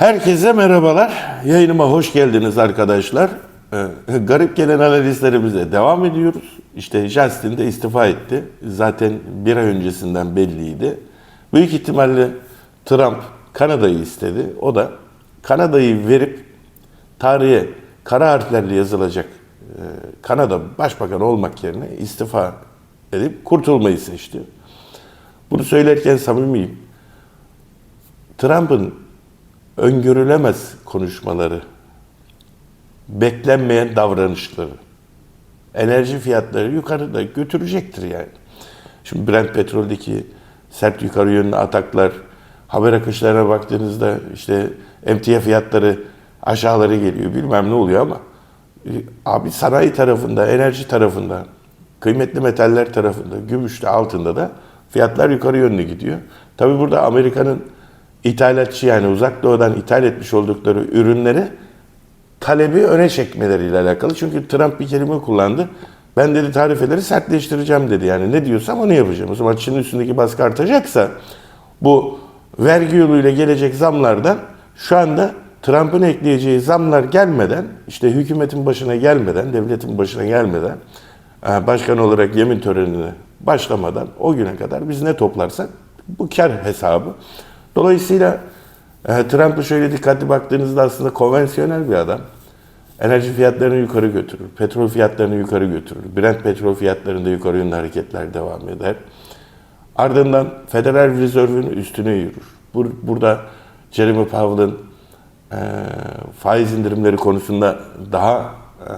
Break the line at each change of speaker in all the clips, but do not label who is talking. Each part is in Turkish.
Herkese merhabalar. Yayınıma hoş geldiniz arkadaşlar. Ee, garip gelen analizlerimize devam ediyoruz. İşte Justin de istifa etti. Zaten bir ay öncesinden belliydi. Büyük ihtimalle Trump Kanada'yı istedi. O da Kanada'yı verip tarihe kara harflerle yazılacak e, Kanada başbakanı olmak yerine istifa edip kurtulmayı seçti. Bunu söylerken samimiyim. Trump'ın öngörülemez konuşmaları, beklenmeyen davranışları, enerji fiyatları yukarıda götürecektir yani. Şimdi Brent petroldeki sert yukarı yönlü ataklar, haber akışlarına baktığınızda işte emtia fiyatları aşağılara geliyor bilmem ne oluyor ama e, abi sanayi tarafında, enerji tarafında, kıymetli metaller tarafında, gümüşte, altında da fiyatlar yukarı yönlü gidiyor. Tabi burada Amerika'nın ithalatçı yani uzak doğudan ithal etmiş oldukları ürünleri talebi öne çekmeleriyle alakalı. Çünkü Trump bir kelime kullandı. Ben dedi tarifeleri sertleştireceğim dedi. Yani ne diyorsam onu yapacağım. O zaman Çin'in üstündeki baskı artacaksa bu vergi yoluyla gelecek zamlardan şu anda Trump'ın ekleyeceği zamlar gelmeden, işte hükümetin başına gelmeden, devletin başına gelmeden, e, başkan olarak yemin törenine başlamadan o güne kadar biz ne toplarsak bu kar hesabı. Dolayısıyla e, Trump'ı şöyle dikkatli baktığınızda aslında konvansiyonel bir adam. Enerji fiyatlarını yukarı götürür, petrol fiyatlarını yukarı götürür, Brent petrol fiyatlarında yukarı yönlü hareketler devam eder. Ardından Federal Reserve'ün üstüne yürür. Bur- burada Jeremy Powell'ın e, faiz indirimleri konusunda daha e,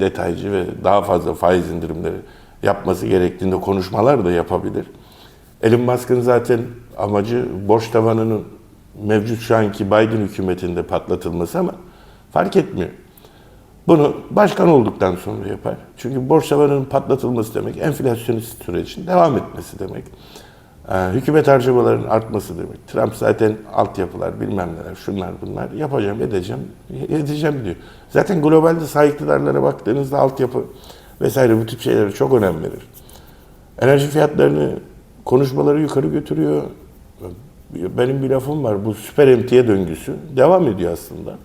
detaycı ve daha fazla faiz indirimleri yapması gerektiğinde konuşmalar da yapabilir. Elon Musk'ın zaten amacı borç tavanının mevcut şu anki Biden hükümetinde patlatılması ama fark etmiyor. Bunu başkan olduktan sonra yapar. Çünkü borç tavanının patlatılması demek enflasyonist sürecin devam etmesi demek. Ee, hükümet harcamalarının artması demek. Trump zaten altyapılar bilmem neler şunlar bunlar yapacağım edeceğim edeceğim diyor. Zaten globalde sağ iktidarlara baktığınızda altyapı vesaire bu tip şeylere çok önem verir. Enerji fiyatlarını konuşmaları yukarı götürüyor. Benim bir lafım var. Bu süper emtia döngüsü devam ediyor aslında.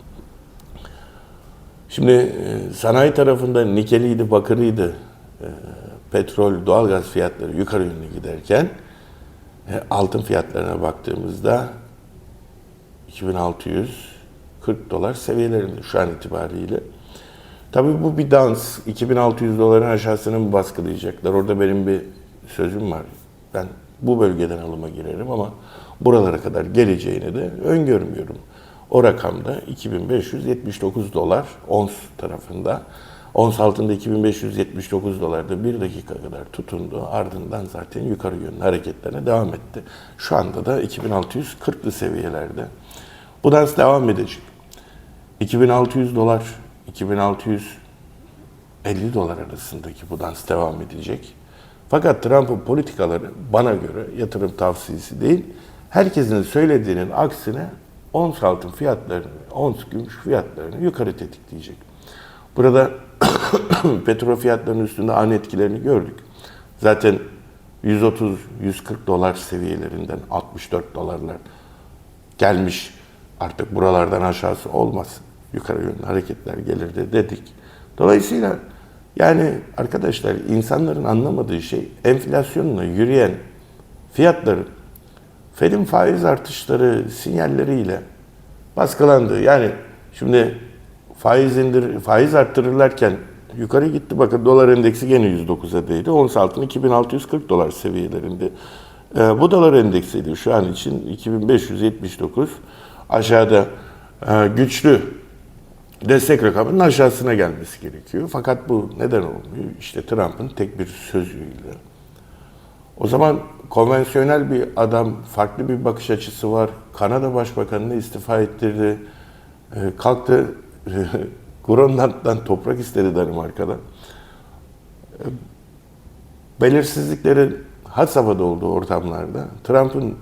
Şimdi e, sanayi tarafında nikeliydi, bakırıydı, e, petrol, doğalgaz fiyatları yukarı yönlü giderken e, altın fiyatlarına baktığımızda 2640 dolar seviyelerinde şu an itibariyle. Tabii bu bir dans. 2600 doların aşağısını mı baskılayacaklar? Orada benim bir sözüm var. Ben bu bölgeden alıma girerim ama buralara kadar geleceğini de öngörmüyorum. O rakamda 2579 dolar ons tarafında. Ons altında 2579 dolarda bir dakika kadar tutundu. Ardından zaten yukarı yönlü hareketlerine devam etti. Şu anda da 2640'lı seviyelerde. Bu dans devam edecek. 2600 dolar, 2650 dolar arasındaki bu dans devam edecek. Fakat Trump'ın politikaları bana göre yatırım tavsiyesi değil, herkesin söylediğinin aksine ons altın fiyatlarını, ons gümüş fiyatlarını yukarı tetikleyecek. Burada petrol fiyatlarının üstünde ani etkilerini gördük. Zaten 130-140 dolar seviyelerinden 64 dolarlar gelmiş. Artık buralardan aşağısı olmaz. Yukarı yönlü hareketler gelir de dedik. Dolayısıyla yani arkadaşlar insanların anlamadığı şey enflasyonla yürüyen fiyatların Fed'in faiz artışları sinyalleriyle baskılandı. Yani şimdi faiz indir faiz arttırırlarken yukarı gitti. Bakın dolar endeksi gene 109'a değdi. Ons altın 2640 dolar seviyelerinde. Ee, bu dolar endeksiydi şu an için 2579. Aşağıda e, güçlü destek rakamının aşağısına gelmesi gerekiyor. Fakat bu neden olmuyor? İşte Trump'ın tek bir sözüyle. O zaman konvansiyonel bir adam, farklı bir bakış açısı var. Kanada Başbakanı'nı istifa ettirdi. E, kalktı Grönland'dan toprak istedi Danimarka'dan. E, belirsizliklerin had safhada olduğu ortamlarda Trump'ın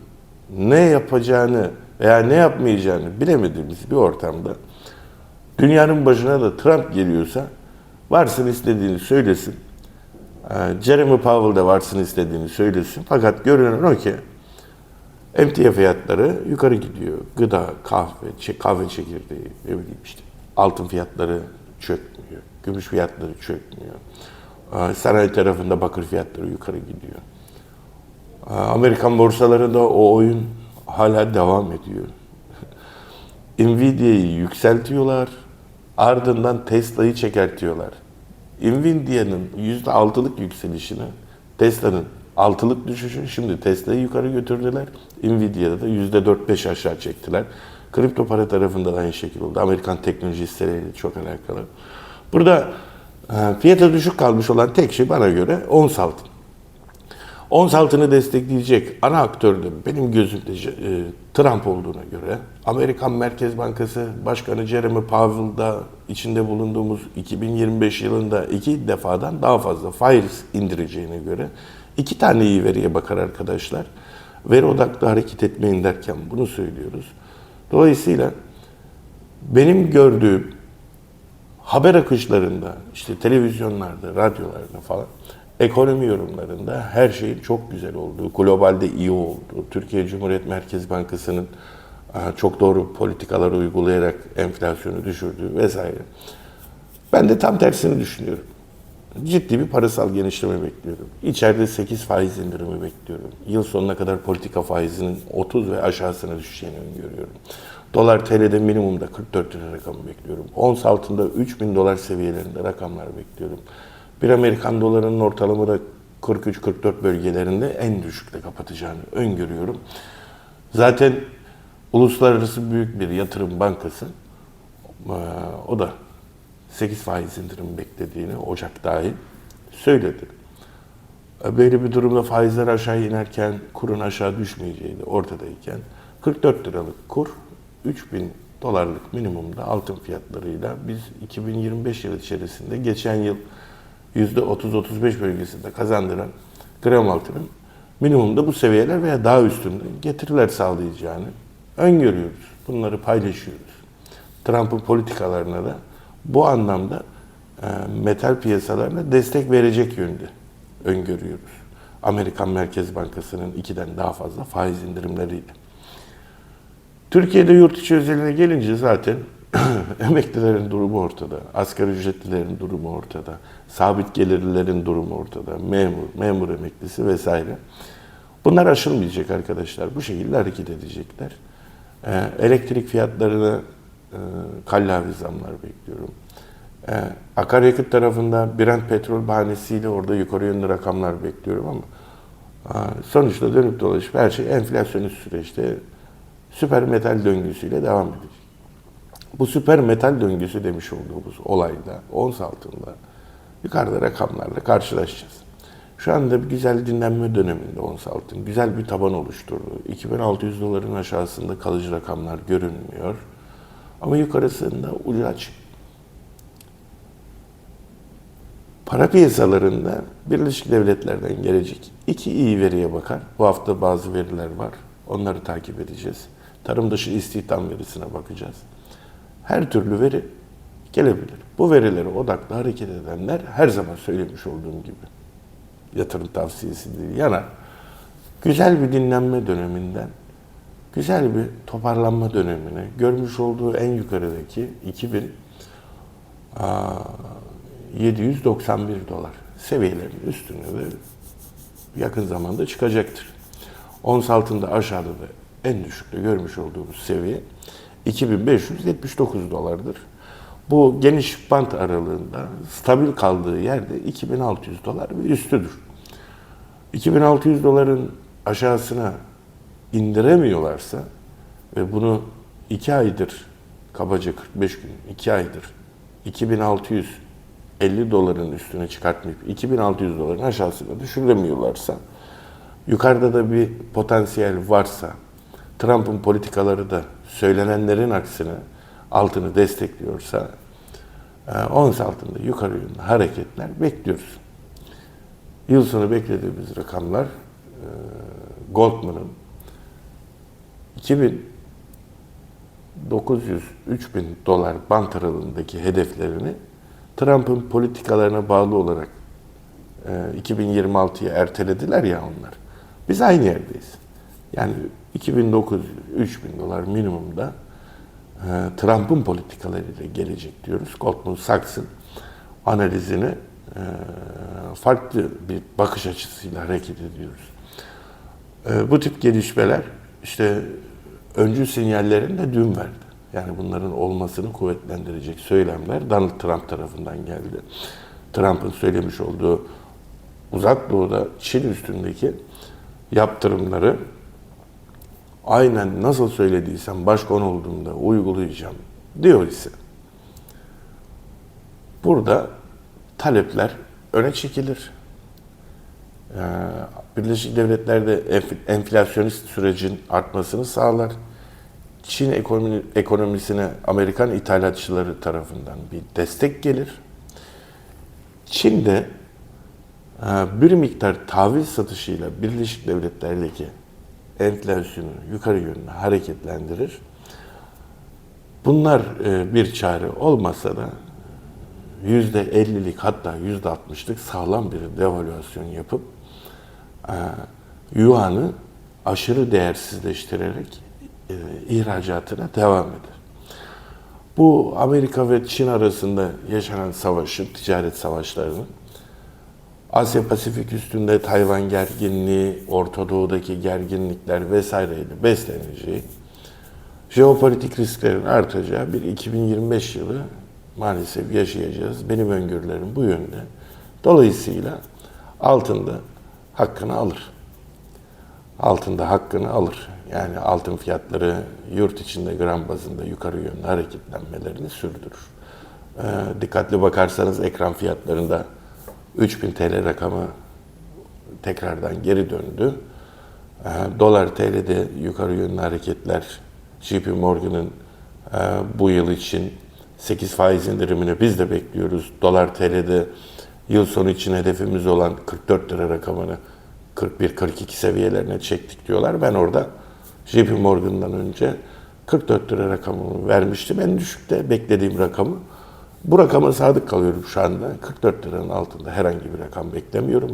ne yapacağını veya ne yapmayacağını bilemediğimiz bir ortamda dünyanın başına da Trump geliyorsa varsın istediğini söylesin. Ee, Jeremy Powell da varsın istediğini söylesin. Fakat görünen o ki Emtia fiyatları yukarı gidiyor. Gıda, kahve, kahve çekirdeği, ne bileyim işte. Altın fiyatları çökmüyor. Gümüş fiyatları çökmüyor. Aa, Sanayi tarafında bakır fiyatları yukarı gidiyor. Aa, Amerikan borsalarında o oyun hala devam ediyor. Nvidia'yı yükseltiyorlar. Ardından Tesla'yı çekertiyorlar. Nvidia'nın %6'lık yükselişini, Tesla'nın 6'lık düşüşü, şimdi Tesla'yı yukarı götürdüler. Nvidia'da da %4-5 aşağı çektiler. Kripto para tarafında da aynı şekilde oldu. Amerikan teknoloji hisseleriyle çok alakalı. Burada e, fiyata düşük kalmış olan tek şey bana göre ons altın. Ons altını destekleyecek ana aktör benim gözümde e, Trump olduğuna göre Amerikan Merkez Bankası Başkanı Jeremy Powell da içinde bulunduğumuz 2025 yılında iki defadan daha fazla faiz indireceğine göre iki tane iyi veriye bakar arkadaşlar. Veri odaklı hareket etmeyin derken bunu söylüyoruz. Dolayısıyla benim gördüğüm haber akışlarında, işte televizyonlarda, radyolarda falan ekonomi yorumlarında her şeyin çok güzel olduğu, globalde iyi olduğu, Türkiye Cumhuriyet Merkez Bankası'nın çok doğru politikalar uygulayarak enflasyonu düşürdüğü vesaire. Ben de tam tersini düşünüyorum. Ciddi bir parasal genişleme bekliyorum. İçeride 8 faiz indirimi bekliyorum. Yıl sonuna kadar politika faizinin 30 ve aşağısına düşeceğini öngörüyorum. Dolar TL'de minimumda 44 lira rakamı bekliyorum. Ons altında 3000 dolar seviyelerinde rakamlar bekliyorum. Bir Amerikan dolarının ortalamada 43-44 bölgelerinde en düşükle kapatacağını öngörüyorum. Zaten uluslararası büyük bir yatırım bankası eee, o da 8 faiz indirim beklediğini Ocak dahil söyledi. E, Böyle bir durumda faizler aşağı inerken kurun aşağı düşmeyeceği de ortadayken 44 liralık kur 3000 dolarlık minimumda altın fiyatlarıyla biz 2025 yıl içerisinde geçen yıl %30-35 bölgesinde kazandıran gram altının minimumda bu seviyeler veya daha üstünde getiriler sağlayacağını öngörüyoruz. Bunları paylaşıyoruz. Trump'ın politikalarına da bu anlamda e, metal piyasalarına destek verecek yönde öngörüyoruz. Amerikan Merkez Bankası'nın ikiden daha fazla faiz indirimleriyle. Türkiye'de yurt içi özeline gelince zaten emeklilerin durumu ortada, asgari ücretlilerin durumu ortada, sabit gelirlilerin durumu ortada, memur, memur emeklisi vesaire. Bunlar aşılmayacak arkadaşlar. Bu şekilde hareket edecekler. Ee, elektrik fiyatlarına e, kallavi zamlar bekliyorum. Ee, akaryakıt tarafında Brent petrol bahanesiyle orada yukarı yönlü rakamlar bekliyorum ama aa, sonuçta dönüp dolaşıp her şey enflasyonist süreçte süper metal döngüsüyle devam edecek. Bu süper metal döngüsü demiş olduğumuz olayda, ons altında yukarıda rakamlarla karşılaşacağız. Şu anda bir güzel dinlenme döneminde ons altın. Güzel bir taban oluşturdu. 2600 doların aşağısında kalıcı rakamlar görünmüyor. Ama yukarısında ucu açık. Para piyasalarında Birleşik Devletler'den gelecek iki iyi veriye bakar. Bu hafta bazı veriler var. Onları takip edeceğiz. Tarım dışı istihdam verisine bakacağız. Her türlü veri gelebilir. Bu verilere odaklı hareket edenler her zaman söylemiş olduğum gibi yatırım tavsiyesi değil. Yana güzel bir dinlenme döneminden güzel bir toparlanma dönemine görmüş olduğu en yukarıdaki 2000 aa, 791 dolar seviyelerinin üstüne de yakın zamanda çıkacaktır. Ons altında aşağıda da en düşükte görmüş olduğumuz seviye 2579 dolardır. Bu geniş bant aralığında stabil kaldığı yerde 2600 dolar ve üstüdür. 2600 doların aşağısına indiremiyorlarsa ve bunu 2 aydır kabaca 45 gün 2 aydır 2650 doların üstüne çıkartmayıp 2600 doların aşağısına düşüremiyorlarsa yukarıda da bir potansiyel varsa Trump'ın politikaları da söylenenlerin aksine altını destekliyorsa e, ons altında yukarı yönlü hareketler bekliyoruz. Yıl sonu beklediğimiz rakamlar e, Goldman'ın 2900-3000 dolar bant aralığındaki hedeflerini Trump'ın politikalarına bağlı olarak e, 2026'ya ertelediler ya onlar. Biz aynı yerdeyiz. Yani 2900-3000 dolar minimumda e, Trump'ın politikalarıyla gelecek diyoruz. Goldman Sachs'ın analizini e, farklı bir bakış açısıyla hareket ediyoruz. E, bu tip gelişmeler işte öncü sinyallerini de dün verdi. Yani bunların olmasını kuvvetlendirecek söylemler Donald Trump tarafından geldi. Trump'ın söylemiş olduğu uzak doğuda Çin üstündeki yaptırımları aynen nasıl söylediysem başkan olduğumda uygulayacağım diyor ise burada talepler öne çekilir. Ee, Birleşik Devletler'de enf- enflasyonist sürecin artmasını sağlar. Çin ekonomi, ekonomisine Amerikan ithalatçıları tarafından bir destek gelir. Çin'de e, bir miktar taviz satışıyla Birleşik Devletler'deki enflasyonu yukarı yönlü hareketlendirir. Bunlar e, bir çare olmasa da yüzde 50'lik hatta yüzde 60'lık sağlam bir devalüasyon yapıp e, Yuan'ı aşırı değersizleştirerek e, ihracatına devam eder. Bu Amerika ve Çin arasında yaşanan savaşın, ticaret savaşlarının Asya Pasifik üstünde Tayvan gerginliği, Orta Doğu'daki gerginlikler vesaireyle besleneceği, jeopolitik risklerin artacağı bir 2025 yılı maalesef yaşayacağız. Benim öngörülerim bu yönde. Dolayısıyla altında hakkını alır. Altında hakkını alır. Yani altın fiyatları yurt içinde gram bazında yukarı yönlü hareketlenmelerini sürdürür. Ee, dikkatli bakarsanız ekran fiyatlarında 3000 TL rakamı tekrardan geri döndü. Ee, Dolar TL'de yukarı yönlü hareketler JP Morgan'ın e, bu yıl için 8 faiz indirimini biz de bekliyoruz. Dolar TL'de yıl sonu için hedefimiz olan 44 lira rakamını 41-42 seviyelerine çektik diyorlar. Ben orada JP Morgan'dan önce 44 lira rakamını vermiştim. En düşükte beklediğim rakamı. Bu rakama sadık kalıyorum şu anda. 44 liranın altında herhangi bir rakam beklemiyorum.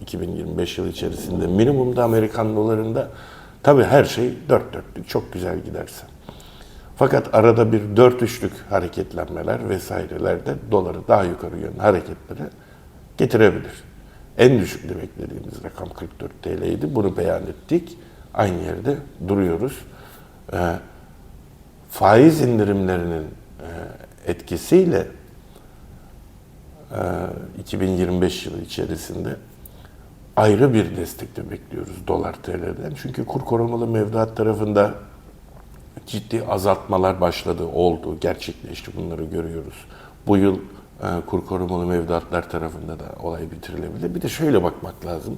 2025 yılı içerisinde minimumda Amerikan dolarında tabii her şey dört dörtlük çok güzel giderse. Fakat arada bir dört üçlük hareketlenmeler vesaireler de doları daha yukarı yönlü hareketlere getirebilir. En düşük de beklediğimiz rakam 44 TL'ydi. Bunu beyan ettik. Aynı yerde duruyoruz. Ee, faiz indirimlerinin e, etkisiyle e, 2025 yılı içerisinde ayrı bir destek de bekliyoruz dolar TL'den. Çünkü kur korumalı mevduat tarafında ciddi azaltmalar başladı, oldu, gerçekleşti bunları görüyoruz. Bu yıl e, kur korumalı mevduatlar tarafında da olay bitirilebilir. Bir de şöyle bakmak lazım.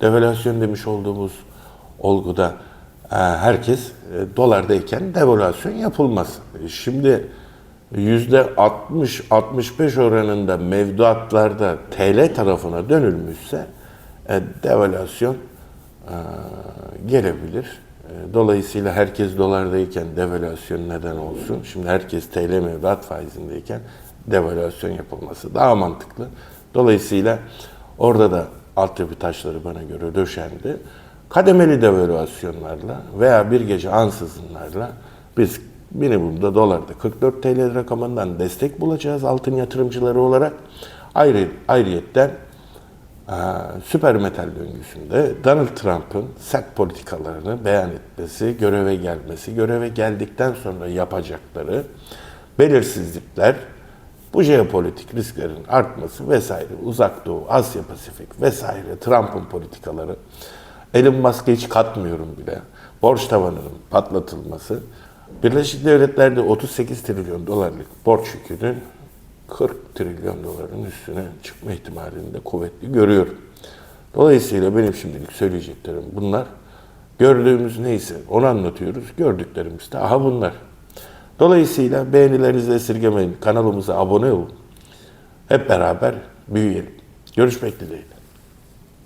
Devalüasyon demiş olduğumuz olguda e, herkes e, dolardayken devalüasyon yapılmaz. E, Şimdi 60-65 oranında mevduatlarda TL tarafına dönülmüşse e, devalüasyon e, gelebilir. E, Dolayısıyla herkes dolardayken devalüasyon neden olsun. Şimdi herkes TL mevduat faizindeyken devalüasyon yapılması daha mantıklı. Dolayısıyla orada da altyapı taşları bana göre döşendi. Kademeli devalüasyonlarla veya bir gece ansızınlarla biz minimumda dolarda 44 TL rakamından destek bulacağız altın yatırımcıları olarak. Ayrı, ayrıyetten ee, süper metal döngüsünde Donald Trump'ın sert politikalarını beyan etmesi, göreve gelmesi, göreve geldikten sonra yapacakları belirsizlikler, bu jeopolitik risklerin artması vesaire, Uzak Doğu, Asya Pasifik vesaire, Trump'ın politikaları, Elon Musk'a hiç katmıyorum bile, borç tavanının patlatılması, Birleşik Devletler'de 38 trilyon dolarlık borç yükünün 40 trilyon doların üstüne çıkma ihtimalini de kuvvetli görüyorum. Dolayısıyla benim şimdilik söyleyeceklerim bunlar. Gördüğümüz neyse onu anlatıyoruz. Gördüklerimiz de aha bunlar. Dolayısıyla beğenilerinizi esirgemeyin. Kanalımıza abone olun. Hep beraber büyüyelim. Görüşmek dileğiyle.